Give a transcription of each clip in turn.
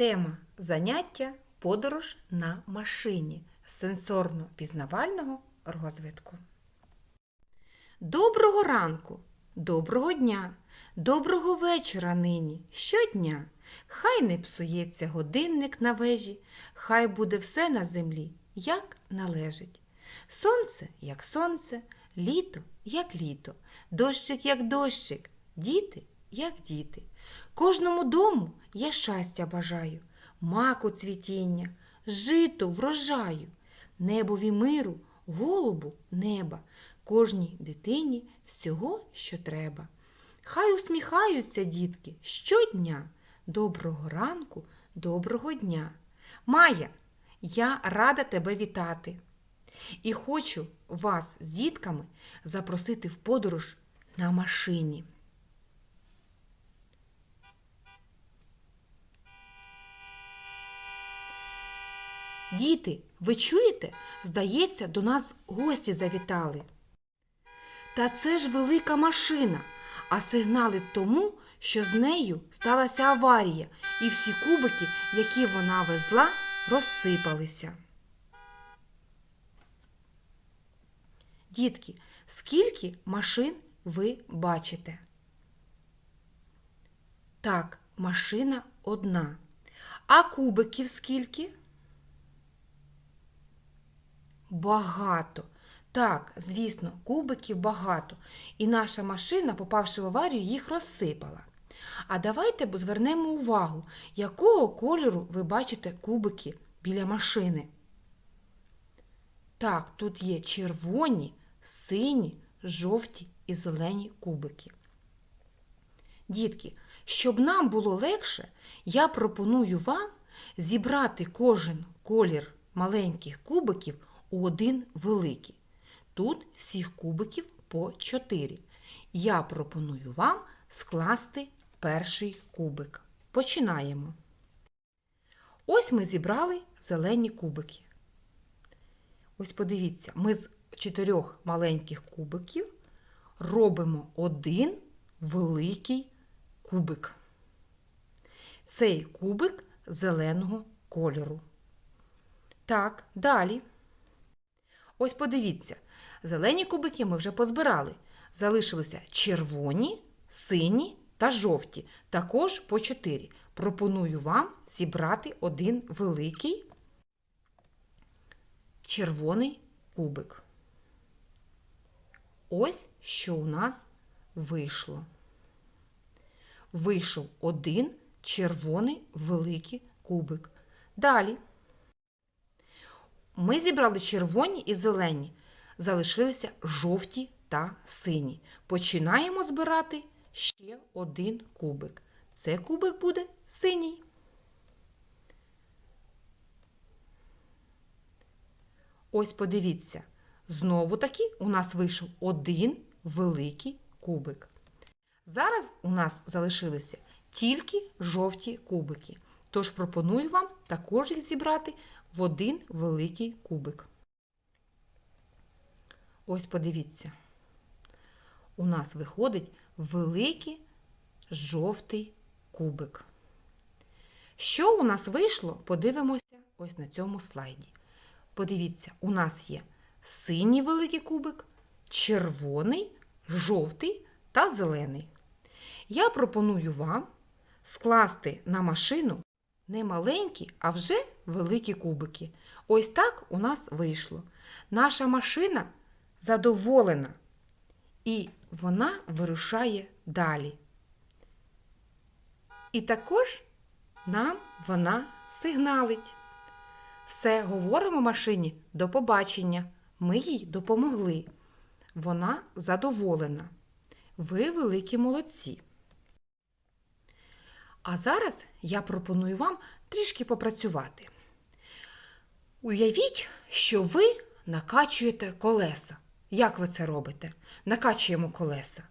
Тема заняття подорож на машині сенсорно-пізнавального розвитку. Доброго ранку, доброго дня, доброго вечора нині, щодня. Хай не псується годинник на вежі, хай буде все на землі, як належить. Сонце, як сонце, літо, як літо, дощик, як дощик, діти, як діти. Кожному дому я щастя бажаю, маку цвітіння, жито врожаю, небові миру, голубу неба, кожній дитині всього, що треба. Хай усміхаються дітки щодня. Доброго ранку, доброго дня. Майя, я рада тебе вітати. І хочу вас з дітками запросити в подорож на машині. Діти, ви чуєте? Здається, до нас гості завітали. Та це ж велика машина, а сигнали тому, що з нею сталася аварія, і всі кубики, які вона везла, розсипалися. Дітки, скільки машин ви бачите? Так, машина одна. А кубиків скільки? Багато. Так, звісно, кубиків багато. І наша машина, попавши в аварію, їх розсипала. А давайте звернемо увагу, якого кольору ви бачите кубики біля машини. Так, тут є червоні, сині, жовті і зелені кубики. Дітки, щоб нам було легше, я пропоную вам зібрати кожен колір маленьких кубиків один великий. Тут всіх кубиків по 4. Я пропоную вам скласти перший кубик. Починаємо. Ось ми зібрали зелені кубики. Ось подивіться, ми з чотирьох маленьких кубиків робимо один великий кубик. Цей кубик зеленого кольору. Так, далі. Ось подивіться, зелені кубики ми вже позбирали. Залишилися червоні, сині та жовті, також по 4. Пропоную вам зібрати один великий червоний кубик. Ось що у нас вийшло. Вийшов один червоний великий кубик. Далі. Ми зібрали червоні і зелені, залишилися жовті та сині. Починаємо збирати ще один кубик. Це кубик буде синій. Ось подивіться, знову таки у нас вийшов один великий кубик. Зараз у нас залишилися тільки жовті кубики. Тож пропоную вам також їх зібрати в один великий кубик. Ось подивіться, у нас виходить великий жовтий кубик. Що у нас вийшло, подивимося ось на цьому слайді. Подивіться, у нас є синій великий кубик, червоний, жовтий та зелений. Я пропоную вам скласти на машину не маленькі, а вже великі кубики. Ось так у нас вийшло. Наша машина задоволена, і вона вирушає далі. І також нам вона сигналить. Все, говоримо машині до побачення. Ми їй допомогли. Вона задоволена. Ви великі молодці. А зараз я пропоную вам трішки попрацювати. Уявіть, що ви накачуєте колеса. Як ви це робите? Накачуємо колеса.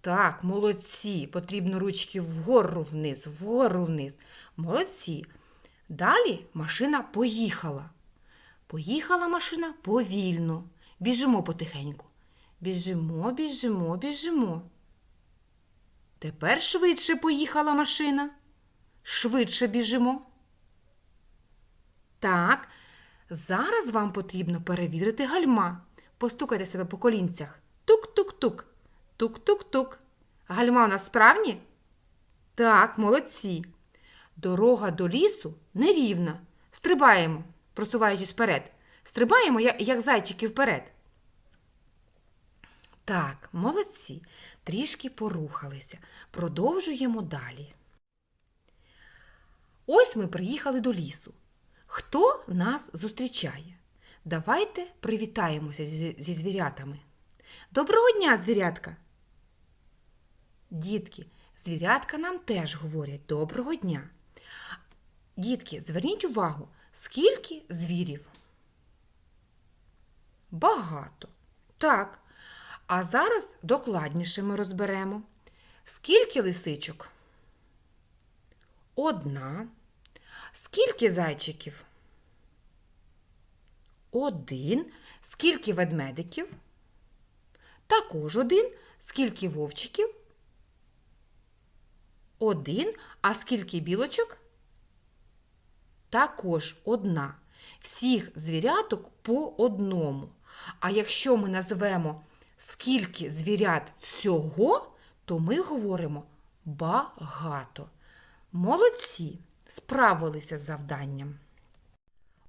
Так, молодці. Потрібно ручки вгору вниз, вгору вниз. Молодці. Далі машина поїхала. Поїхала машина повільно. Біжимо потихеньку. Біжимо, біжимо, біжимо. Тепер швидше поїхала машина. швидше біжимо. Так, зараз вам потрібно перевірити гальма. Постукайте себе по колінцях. Тук-тук-тук. Тук-тук-тук. Гальма у нас справні? Так, молодці. Дорога до лісу нерівна. Стрибаємо, просуваючись вперед. Стрибаємо, як, зайчики вперед. Так, молодці. Трішки порухалися. Продовжуємо далі. Ось ми приїхали до лісу. Хто нас зустрічає? Давайте привітаємося зі, звірятами. Доброго дня, звірятка! Дітки, звірятка нам теж говорять доброго дня. Дітки, зверніть увагу, скільки звірів? Багато. Так. А зараз докладніше ми розберемо. Скільки лисичок? Одна. Скільки зайчиків? Один. Скільки ведмедиків? Також один. Скільки вовчиків? Один. А скільки білочок? Також одна. Всіх звіряток по одному. А якщо ми назвемо скільки звірят всього, то ми говоримо багато. Молодці, справилися з завданням.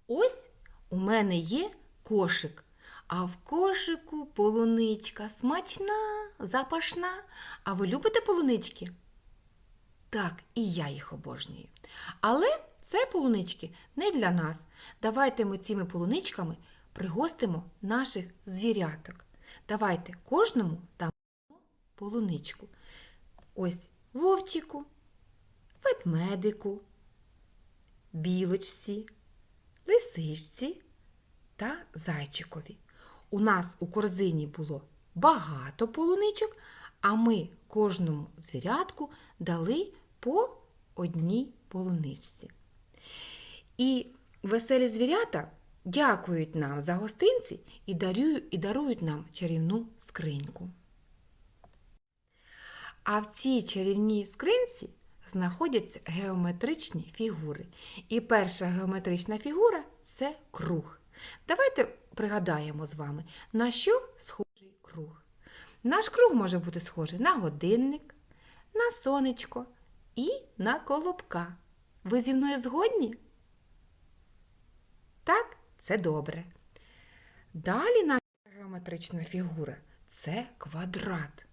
Ось у мене є кошик, а в кошику полуничка смачна, запашна. А ви любите полунички? Так, і я їх обожнюю. Але це полунички не для нас. Давайте ми цими полуничками пригостимо наших звіряток. Давайте кожному дамо полуничку. Ось вовчику, ведмедику, білочці, лисичці та зайчикові. У нас у корзині було багато полуничок, а ми кожному звірятку дали по одній полуничці. І веселі звірята дякують нам за гостинці і дарують, і дарують нам чарівну скриньку. А в цій чарівній скринці знаходяться геометричні фігури. І перша геометрична фігура це круг. Давайте пригадаємо з вами, на що схожий круг. Наш круг може бути схожий на годинник, на сонечко і на колобка. Ви зі мною згодні? Так, це добре. Далі наша геометрична фігура це квадрат.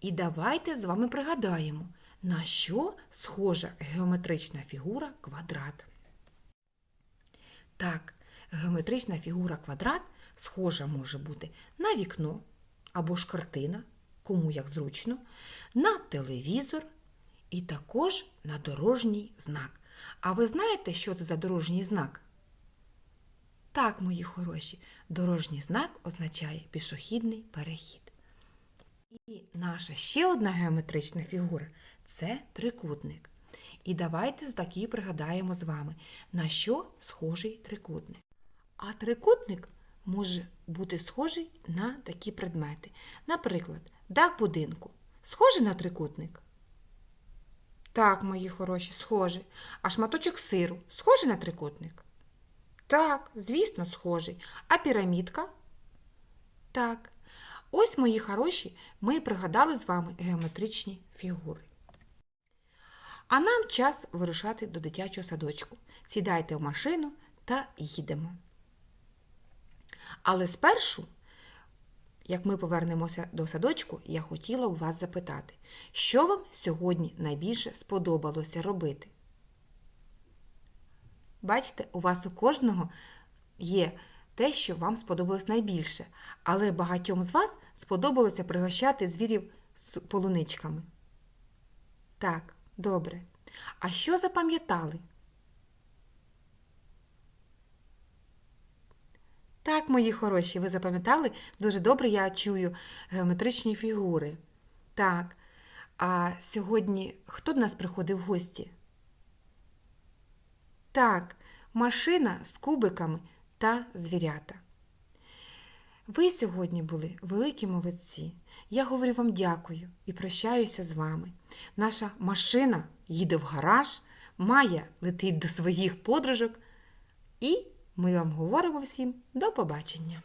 І давайте з вами пригадаємо, на що схожа геометрична фігура квадрат. Так, геометрична фігура квадрат схожа може бути на вікно або ж картина, кому як зручно, на телевізор і також на дорожній знак. А ви знаєте, що це за дорожній знак? Так, мої хороші, дорожній знак означає пішохідний перехід. І наша ще одна геометрична фігура це трикутник. І давайте такі пригадаємо з вами, на що схожий трикутник. А трикутник може бути схожий на такі предмети. Наприклад, дах будинку схожий на трикутник? Так, мої хороші, схожий. А шматочок сиру схожий на трикутник? Так, звісно, схожий. А пірамідка? Так. Ось, мої хороші, ми пригадали з вами геометричні фігури. А нам час вирушати до дитячого садочку. Сідайте в машину та їдемо. Але спершу, як ми повернемося до садочку, я хотіла у вас запитати, що вам сьогодні найбільше сподобалося робити? Бачите, у вас у кожного є те, що вам сподобалось найбільше, але багатьом з вас сподобалося пригощати звірів з полуничками. Так, добре. А що запам'ятали? Так, мої хороші, ви запам'ятали? Дуже добре я чую геометричні фігури. Так. А сьогодні хто до нас приходив в гості? Так, машина з кубиками та звірята. Ви сьогодні були великі молодці. Я говорю вам дякую і прощаюся з вами. Наша машина їде в гараж, Майя летить до своїх подружок. І ми вам говоримо всім до побачення!